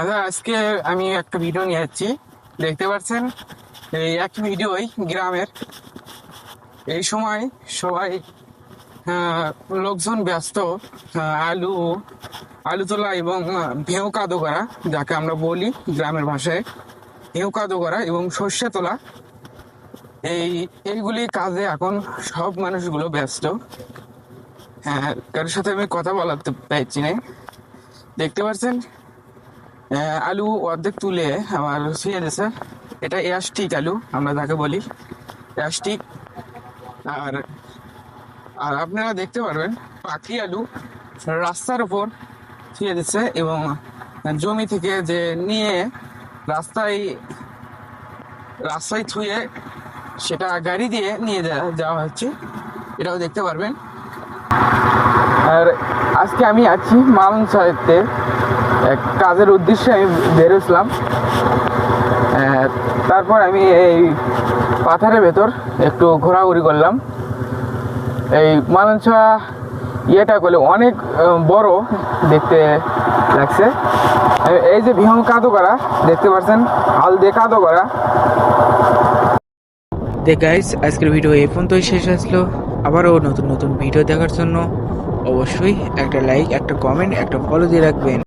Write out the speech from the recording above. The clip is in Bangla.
আচ্ছা আজকে আমি একটা ভিডিও নিয়ে যাচ্ছি দেখতে পাচ্ছেন? এই এক ভিডিওই গ্রামের। এই সময় সবাই লোকজন ব্যস্ত আলু আলু তোলা এবং ভেউ কাদো করা, যাকে আমরা বলি গ্রামের ভাষায়। ভেউ কাদো করা এবং সর্ষে তোলা। এই, এইগুলি কাজে এখন সব মানুষগুলো ব্যস্ত। হ্যাঁ কারোর সাথে আমি কথা বলাতে পারছি না দেখতে পাচ্ছেন? আলু অর্ধেক তুলে আমার শুয়ে দিয়েছে। এটা এয়াস্টিক আলু, আমরা যাকে বলি। এয়াস্টিক আর আর আপনারা দেখতে পারবেন, পাখি আলু রাস্তার উপর শুয়ে দিচ্ছে এবং জমি থেকে যে নিয়ে রাস্তায় রাস্তায় ছুঁয়ে সেটা গাড়ি দিয়ে নিয়ে যাওয়া হচ্ছে। এটাও দেখতে পারবেন। আর আজকে আমি আছি মাউন্ট সাহেবতে এক কাজের উদ্দেশ্যে আমি বেরোছিলাম তারপর আমি এই পাথারের ভেতর একটু ঘোরাঘুরি করলাম। এই মালঞ্চা ইয়েটা করলে অনেক বড় দেখতে লাগছে। এই যে বিহং কাদো করা দেখতে পাচ্ছেন? হাল দিয়ে কাদো করা দেখ গাইস আজকের ভিডিও এই পর্যন্তই শেষ আসলো। আবারও নতুন নতুন ভিডিও দেখার জন্য অবশ্যই একটা লাইক একটা কমেন্ট একটা ফলো দিয়ে রাখবেন।